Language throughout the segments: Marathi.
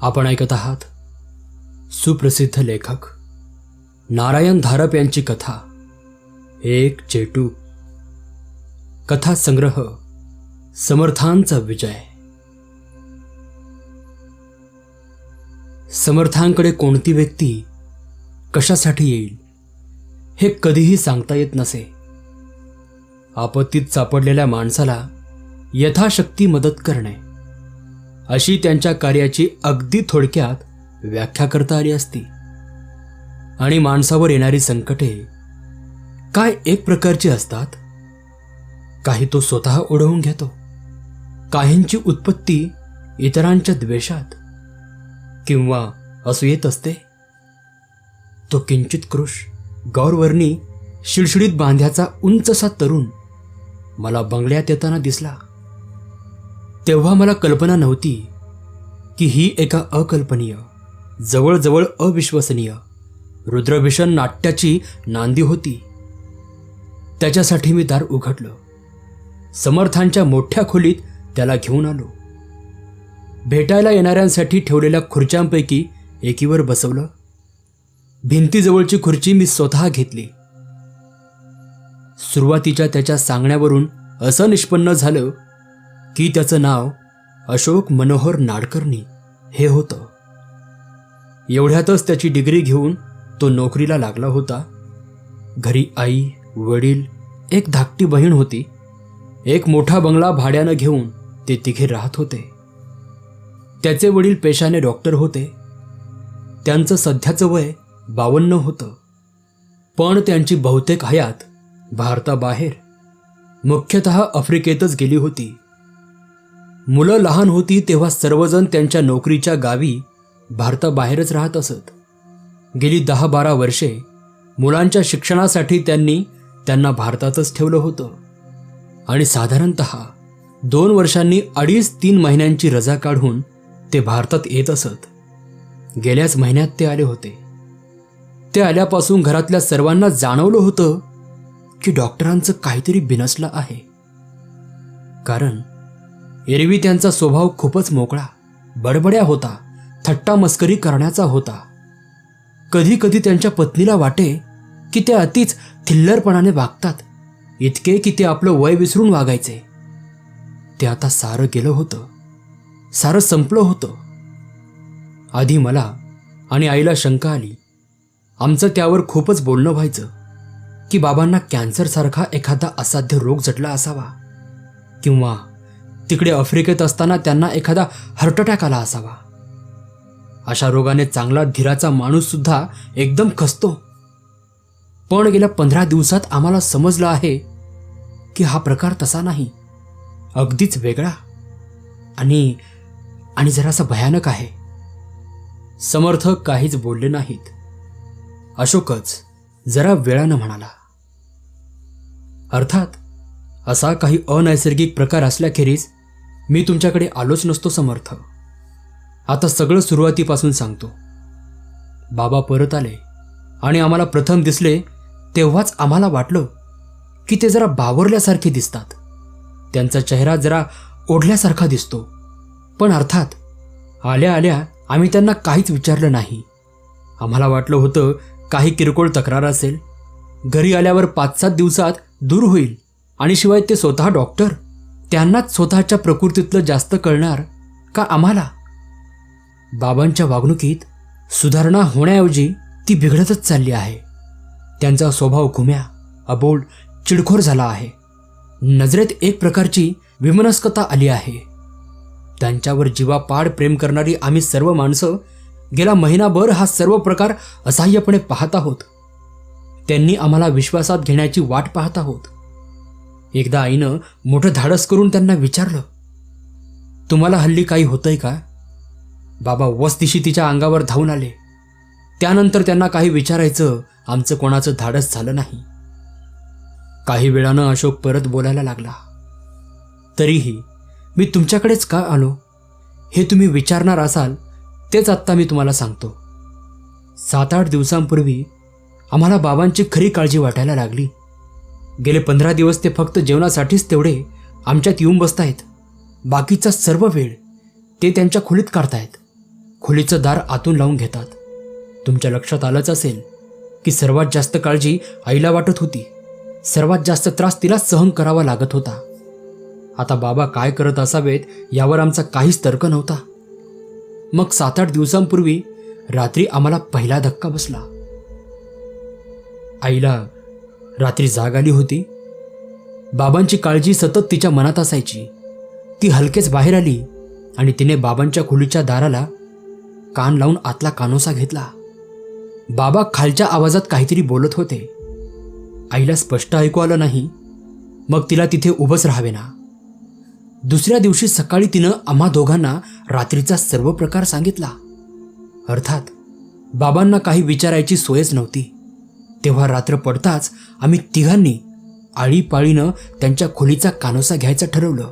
आपण ऐकत आहात. सुप्रसिद्ध लेखक. नारायण धारप यांची कथा. एक चेटू. कथा संग्रह. समर्थांचा विजय. समर्थांकडे कोणती व्यक्ती कशासाठी येईल हे कधीही सांगता येत नसे. आपत्तीत सापडलेल्या माणसाला यथाशक्ती मदत करणे. अशी त्यांच्या कार्याची अगदी थोडक्यात व्याख्या करता आली असती. आणि माणसावर येणारी संकटे काय एक प्रकारची असतात? काही तो स्वतः ओढवून घेतो. काहींची उत्पत्ती इतरांच्या द्वेषात किंवा असूयेत असते. तो किंचित क्रुश गौरवर्णी शिडशिडीत बांध्याचा उंचसा तरुण मला बंगल्यात येताना दिसला. तेव्हा मला कल्पना नव्हती की ही एका अकल्पनीय जवळजवळ अविश्वसनीय रुद्रभीषण नाट्याची नांदी होती. त्याच्यासाठी मी दार उघडलं. समर्थांच्या मोठ्या खोलीत त्याला घेऊन आलो. भेटायला येणाऱ्यांसाठी ठेवलेल्या खुर्च्यांपैकी एकीवर बसवलं. भिंतीजवळची खुर्ची मी स्वतः घेतली. सुरुवातीच्या त्याच्या सांगण्यावरून असं निष्पन्न झालं की त्याचं नाव अशोक मनोहर नाडकर्णी हे होतं. एवढ्यातच त्याची डिग्री घेऊन तो नोकरीला लागला होता. घरी आई वडील एक धाकटी बहीण होती. एक मोठा बंगला भाड्यानं घेऊन ते तिघे राहत होते. त्याचे वडील पेशाने डॉक्टर होते. त्यांचं सध्याचं वय बावन्न होतं. पण त्यांची बहुतेक हयात भारताबाहेर मुख्यतः आफ्रिकेतच गेली होती. मुलं लहान होती तेव्हा सर्वजण त्यांच्या नोकरीच्या गावी भारताबाहेरच राहत असत. गेली दहा बारा वर्षे मुलांच्या शिक्षणासाठी त्यांनी त्यांना भारतातच ठेवलं होतं. आणि साधारणत दोन वर्षांनी अडीच तीन महिन्यांची रजा काढून ते भारतात येत असत. गेल्याच महिन्यात ते आले होते. ते आल्यापासून घरातल्या सर्वांना जाणवलं होतं की डॉक्टरांचं काहीतरी बिनसलं आहे. कारण एरवी त्यांचा स्वभाव खूपच मोकळा बडबड्या होता थट्टा मस्करी करण्याचा होता. कधी कधी त्यांच्या पत्नीला वाटे की ते अतिच थिल्लरपणाने वागतात इतके की ते आपलं वय विसरून वागायचे. ते आता सारं गेलं होतं सारं संपलं होतं. आधी मला आणि आईला शंका आली. आमचं त्यावर खूपच बोलणं व्हायचं की बाबांना कॅन्सरसारखा एखादा असाध्य रोग जटला असावा किंवा तिकडे आफ्रिकेत असताना त्यांना एखादा हार्ट अटॅक आला असावा. अशा रोगाने चांगला धीराचा माणूस सुद्धा एकदम खसतो. पण गेल्या पंधरा दिवसात आम्हाला समजलं आहे की हा प्रकार तसा नाही. अगदीच वेगळा. आणि आणि जरासा भयानक आहे. समर्थक काहीच बोलले नाहीत. अशोकच जरा वेळानं म्हणाला अर्थात असा काही अनैसर्गिक प्रकार असल्याखेरीज मी तुमच्याकडे आलोच नसतो समर्थ. आता सगळं सुरुवातीपासून सांगतो. बाबा परत आले आणि आम्हाला प्रथम दिसले तेव्हाच आम्हाला वाटलं की ते जरा बावरल्यासारखे दिसतात. त्यांचा चेहरा जरा ओढल्यासारखा दिसतो. पण अर्थात आल्या आल्या आम्ही त्यांना काहीच विचारलं नाही. आम्हाला वाटलं होतं काही किरकोळ तक्रार असेल. घरी आल्यावर पाच सात दिवसात दूर होईल आणि शिवाय ते स्वतः डॉक्टर. त्यांनाच स्वतःच्या प्रकृतीतलं जास्त कळणार का आम्हाला? बाबांच्या वागणुकीत सुधारणा होण्याऐवजी ती बिघडतच चालली आहे. त्यांचा स्वभाव घुम्या अबोल चिडखोर झाला आहे. नजरेत एक प्रकारची विमनस्कता आली आहे. त्यांच्यावर जीवापाड प्रेम करणारी आम्ही सर्व माणसं गेला महिनाभर हा सर्व प्रकार असहाय्यपणे पाहत आहोत. त्यांनी आम्हाला विश्वासात घेण्याची वाट पाहत आहोत. एकदा आईनं मोठं धाडस करून त्यांना विचारलं तुम्हाला हल्ली काही होतंय का? बाबा वस्तिशी तिच्या अंगावर धावून आले. त्यानंतर त्यांना काही विचारायचं आमचं कोणाचं धाडस झालं नाही. काही वेळानं अशोक परत बोलायला लागला तरीही मी तुमच्याकडेच का आलो? हे तुम्ही विचारणार असाल तेच आत्ता मी तुम्हाला सांगतो. सात आठ दिवसांपूर्वी आम्हाला बाबांची खरी काळजी वाटायला लागली. गेले पंधरा दिवस ते फक्त जेवणासाठीच तेवढे आमच्यात येऊन बसतायत. बाकीचा सर्व वेळ ते त्यांच्या खोलीत काढतायत. खोलीचं दार आतून लावून घेतात. तुमच्या लक्षात आलंच असेल की सर्वात जास्त काळजी आईला वाटत होती. सर्वात जास्त त्रास तिला सहन करावा लागत होता. आता बाबा काय करत असावेत यावर आमचा काहीच तर्क नव्हता. मग सात आठ दिवसांपूर्वी रात्री आम्हाला पहिला धक्का बसला. आईला रात्री जाग आली होती. बाबांची काळजी सतत तिच्या मनात असायची. ती हलकेच बाहेर आली आणि तिने बाबांच्या खोलीच्या दाराला कान लावून आतला कानोसा घेतला. बाबा खालच्या आवाजात काहीतरी बोलत होते. आईला स्पष्ट ऐकू आलं नाही. मग तिला तिथे उभंच राहावे ना दुसऱ्या दिवशी सकाळी तिनं आम्हा दोघांना रात्रीचा सर्व प्रकार सांगितला. अर्थात बाबांना काही विचारायची सोयच नव्हती. तेव्हा रात्र पडताच आम्ही तिघांनी आळीपाळीनं त्यांच्या खोलीचा कानोसा घ्यायचं ठरवलं.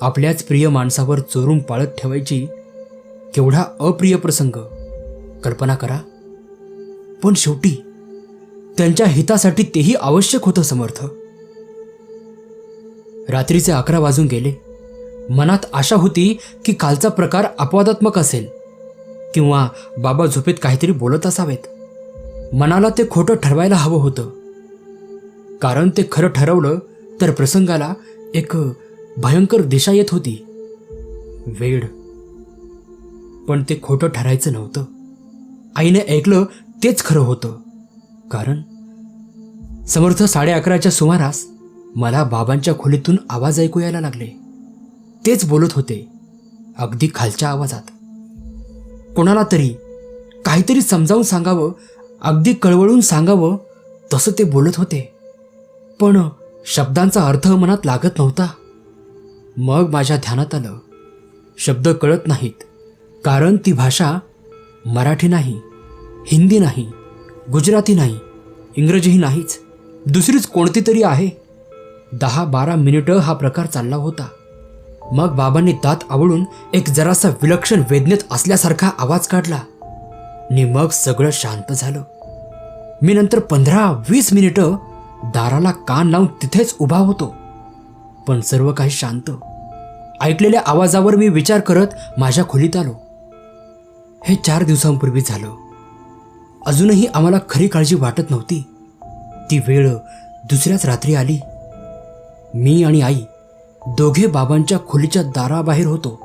आपल्याच प्रिय माणसावर चोरून पाळत ठेवायची केवढा अप्रिय प्रसंग. कल्पना करा. पण शेवटी त्यांच्या हितासाठी तेही आवश्यक होतं समर्थ. रात्रीचे अकरा वाजून गेले. मनात आशा होती की कालचा प्रकार अपवादात्मक असेल किंवा बाबा झोपेत काहीतरी बोलत असावेत. मनाला ते खोटं ठरवायला हवं होतं. कारण ते खरं ठरवलं तर प्रसंगाला एक भयंकर दिशा येत होती. वेड. पण ते खोटं ठरायचं नव्हतं. आईने ऐकलं तेच खरं होतं. कारण समर्थ साडे अकराच्या सुमारास मला बाबांच्या खोलीतून आवाज ऐकू यायला लागले. तेच बोलत होते अगदी खालच्या आवाजात. कोणाला तरी काहीतरी समजावून सांगावं अगदी कळवळून सांगावं तसं ते बोलत होते. पण शब्दांचा अर्थ मनात लागत नव्हता. मग माझ्या ध्यानात आलं. शब्द कळत नाहीत कारण ती भाषा मराठी नाही हिंदी नाही गुजराती नाही इंग्रजीही नाहीच दुसरीच कोणती तरी आहे. दहा बारा मिनिटं हा प्रकार चालला होता. मग बाबांनी दात आवळून एक जरासा विलक्षण वेदनेत असल्यासारखा आवाज काढला. आणि मग सगळं शांत झालं. मी नंतर पंधरा वीस मिनिटं दाराला कान लावून तिथेच उभा होतो. पण सर्व काही शांत. ऐकलेल्या आवाजावर मी विचार करत माझ्या खोलीत आलो. हे चार दिवसांपूर्वी झालं. अजूनही आम्हाला खरी काळजी वाटत नव्हती. ती वेळ दुसऱ्याच रात्री आली. मी आणि आई दोघे बाबांच्या खोलीच्या दाराबाहेर होतो.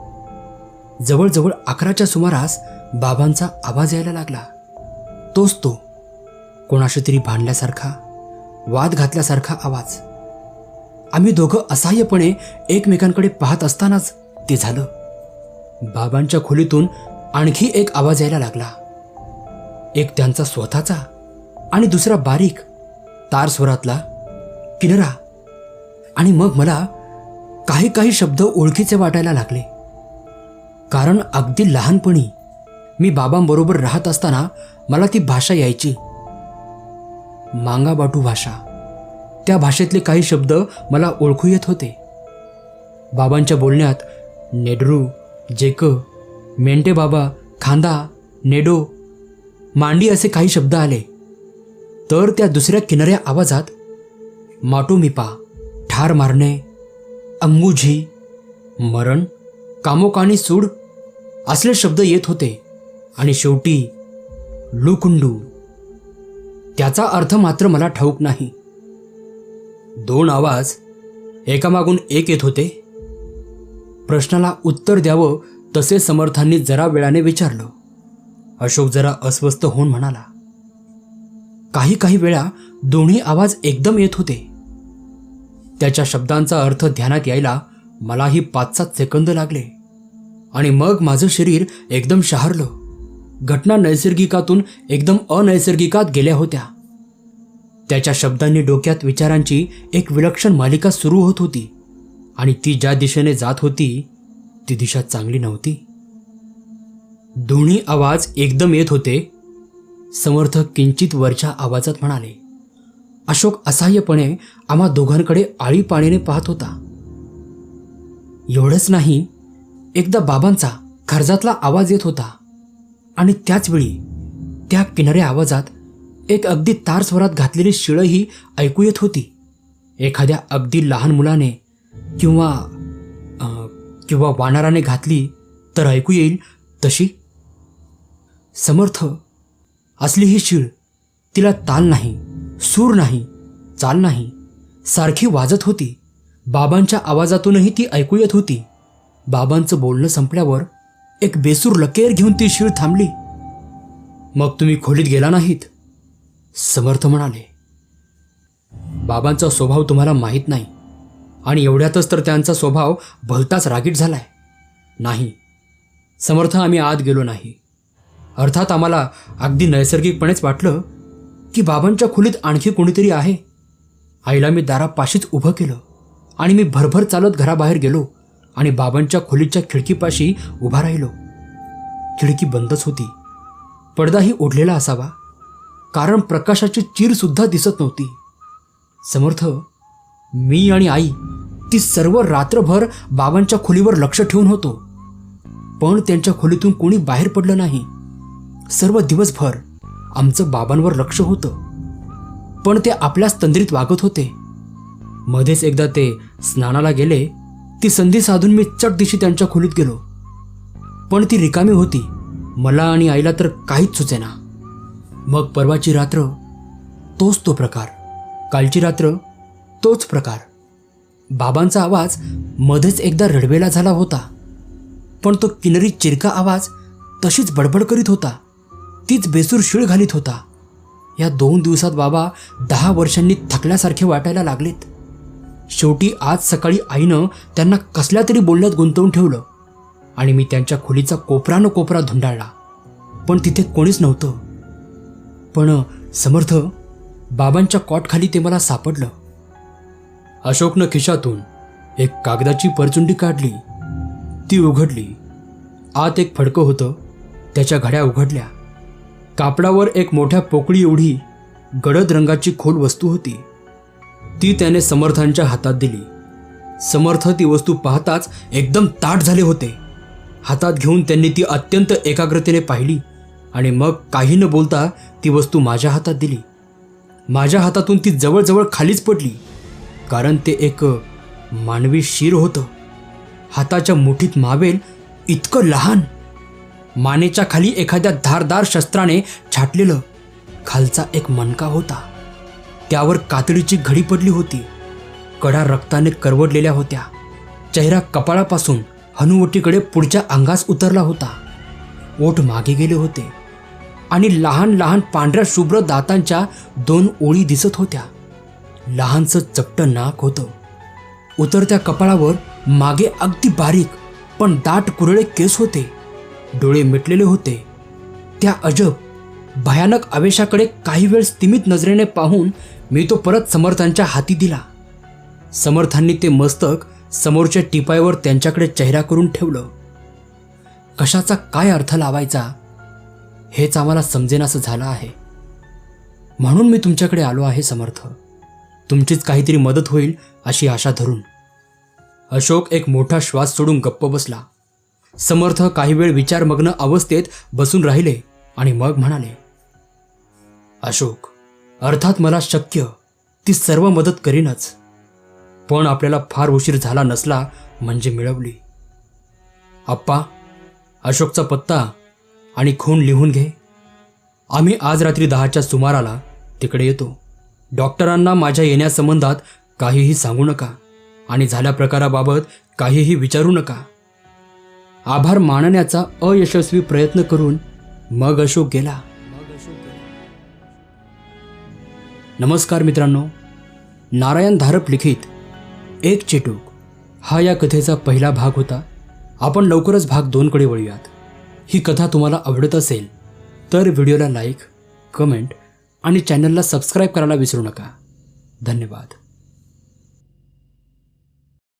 जवळजवळ अकराच्या सुमारास बाबांचा आवाज यायला लागला. तोच तो. कोणाशी तरी भांडल्यासारखा वाद घातल्यासारखा आवाज. आम्ही दोघं असहाय्यपणे एकमेकांकडे पाहत असतानाच ते झालं. बाबांच्या खोलीतून आणखी एक आवाज यायला लागला. एक त्यांचा स्वतःचा आणि दुसरा बारीक तार स्वरातला किनरा. आणि मग मला काही काही शब्द ओळखीचे वाटायला लागले. कारण अगदी लहानपणी मी बाबांबरोबर राहत असताना मला ती भाषा यायची. मांगाबाटू भाषा. त्या भाषेतले काही शब्द मला ओळखू येत होते. बाबांच्या बोलण्यात नेडरू जेक मेंटे बाबा खांदा नेडो मांडी असे काही शब्द आले. तर त्या दुसऱ्या किनाऱ्या आवाजात माटोमिपा ठार मारणे अंगुझी मरण कामोकाणी सूड असले शब्द येत होते. आणि शेवटी लुकुंडू. त्याचा अर्थ मात्र मला ठाऊक नाही. दोन आवाज एकामागून एक येत होते. प्रश्नाला उत्तर द्यावं तसे समर्थांनी जरा वेळाने विचारलं. अशोक जरा अस्वस्थ होऊन म्हणाला काही काही वेळा दोन्ही आवाज एकदम येत होते. त्याच्या शब्दांचा अर्थ ध्यानात यायला मलाही पाच सात सेकंद लागले आणि मग माझं शरीर एकदम शहारलं. घटना नैसर्गिकातून एकदम अनैसर्गिकात गेल्या होत्या. त्याच्या शब्दांनी डोक्यात विचारांची एक विलक्षण मालिका सुरू होत होती आणि ती ज्या दिशेने जात होती ती दिशा चांगली नव्हती. दोन्ही आवाज एकदम येत होते समर्थ किंचित वरच्या आवाजात म्हणाले अशोक असहाय्यपणे आम्हा दोघांकडे आळीपाळीने पाहत होता. एवढंच नाही एकदा बाबांचा खर्जातला आवाज येत होता. आणि त्याचवेळी त्या किनाऱ्या आवाजात एक अगदी तार स्वरात घातलेली शिळही ऐकू येत होती. एखाद्या अगदी लहान मुलाने किंवा किंवा वानराने घातली तर ऐकू येईल तशी? समर्थ असली ही शिळ तिला ताल नाही सूर नाही चाल नाही सारखी वाजत होती. बाबांच्या आवाजातूनही ती ऐकू येत होती. बाबांचं बोलणं संपल्यावर एक बेसूर लकेर घेऊन ती शीळ थांबली. मग तुम्ही खोलीत गेला नाहीत? समर्थ म्हणाले. बाबांचा स्वभाव तुम्हाला माहीत नाही. आणि एवढ्यातच तर त्यांचा स्वभाव भलताच रागीट झालाय. नाही समर्थ आम्ही आत गेलो नाही. अर्थात आम्हाला अगदी नैसर्गिकपणेच वाटलं की बाबांच्या खोलीत आणखी कोणीतरी आहे. आईला मी दारापाशीच उभं केलं आणि मी भरभर चालत घराबाहेर गेलो. आणि बाबांच्या खोलीच्या खिडकीपाशी उभा राहिलो. खिडकी बंदच होती. पडदाही ओढलेला असावा. कारण प्रकाशाची चीरसुद्धा दिसत नव्हती. समर्थ मी आणि आई ती सर्व रात्रभर बाबांच्या खोलीवर लक्ष ठेवून होतो. पण त्यांच्या खोलीतून कोणी बाहेर पडलं नाही. सर्व दिवसभर आमचं बाबांवर लक्ष होतं. पण ते आपल्याच तंद्रीत वागत होते. मध्येच एकदा ते स्नानाला गेले ती संधी साधून मी चट दिशी त्यांच्या खोलीत गेलो. पण ती रिकामी होती. मला आणि आईला तर काहीच सुचेना. मग परवाची रात्र तोच तो प्रकार. कालची रात्र तोच प्रकार. बाबांचा आवाज मध्येच एकदा रडवेला झाला होता. पण तो किनरी चिरका आवाज तशीच बडबड करीत होता. तीच बेसूर शिळ घालीत होता. या दोन दिवसात बाबा दहा वर्षांनी थकल्यासारखे वाटायला लागलेत. शेवटी आज सकाळी आईनं त्यांना कसल्या तरी बोलण्यात गुंतवून ठेवलं. आणि मी त्यांच्या खोलीचा कोपरानं कोपरा धुंडाळला. पण तिथे कोणीच नव्हतं. पण समर्थ बाबांच्या कॉटखाली ते मला सापडलं. अशोकनं खिशातून एक कागदाची परचुंडी काढली. ती उघडली. आत एक फडकं होतं. त्याच्या घड्या उघडल्या. कापडावर एक मोठ्या पोकळी एवढी गडद रंगाची खोल वस्तू होती. ती त्याने समर्थांच्या हातात दिली. समर्थ ती वस्तू पाहताच एकदम ताट झाले होते. हातात घेऊन त्यांनी ती अत्यंत एकाग्रतेने पाहिली आणि मग काही न बोलता ती वस्तू माझ्या हातात दिली. माझ्या हातातून ती जवळजवळ खालीच पडली कारण ते एक मानवी शिर होतं. हाताच्या मुठीत मावेल इतकं लहान. मानेच्या खाली एखाद्या धारदार शस्त्राने छाटलेलं खालचा एक मणका होता. त्यावर कातडीची घडी पडली होती. कडा रक्ताने करवडलेल्या होत्या. चेहरा कपाळापासून हनुवटीकडे पुढच्या अंगास उतरला होता. ओठ मागे गेले होते आणि लहान लहान पांढऱ्या शुभ्र दातांच्या दोन ओळी दिसत होत्या. लहानसं चपट नाक होतं. उतरत्या कपाळावर मागे अगदी बारीक पण दाट कुरळे केस होते. डोळे मिटलेले होते. त्या अजब भयानक आवेशाकडे काही वेळ स्तिमित नजरेने पाहून मी तो परत समर्थांच्या हाती दिला. समर्थांनी ते मस्तक समोरच्या टिपायवर त्यांच्याकडे चेहरा करून ठेवलं. कशाचा काय अर्थ लावायचा? हेच आम्हाला समजेनासं झालं आहे. म्हणून मी तुमच्याकडे आलो आहे समर्थ. तुमचीच काहीतरी मदत होईल अशी आशा धरून. अशोक एक मोठा श्वास सोडून गप्प बसला. समर्थ काही वेळ विचारमग्न अवस्थेत बसून राहिले आणि मग म्हणाले अशोक अर्थात मला शक्य ती सर्व मदत करीनच. पण आपल्याला फार उशीर झाला नसला म्हणजे मिळवली. आप्पा अशोकचा पत्ता आणि खून लिहून घे. आम्ही आज रात्री दहाच्या सुमाराला तिकडे येतो. डॉक्टरांना माझ्या येण्यासंबंधात काहीही सांगू नका आणि झाल्या प्रकाराबाबत काहीही विचारू नका. आभार मानण्याचा अयशस्वी प्रयत्न करून मग अशोक गेला. नमस्कार मित्रांनो. नारायण धारप लिखित एक चेटूक. हा या कथेचा पहिला भाग होता. आपण लवकरच भाग दोनकडे वळूयात. ही कथा तुम्हाला आवडत असेल तर व्हिडिओला लाईक कमेंट आणि चॅनलला सबस्क्राईब करायला विसरू नका. धन्यवाद.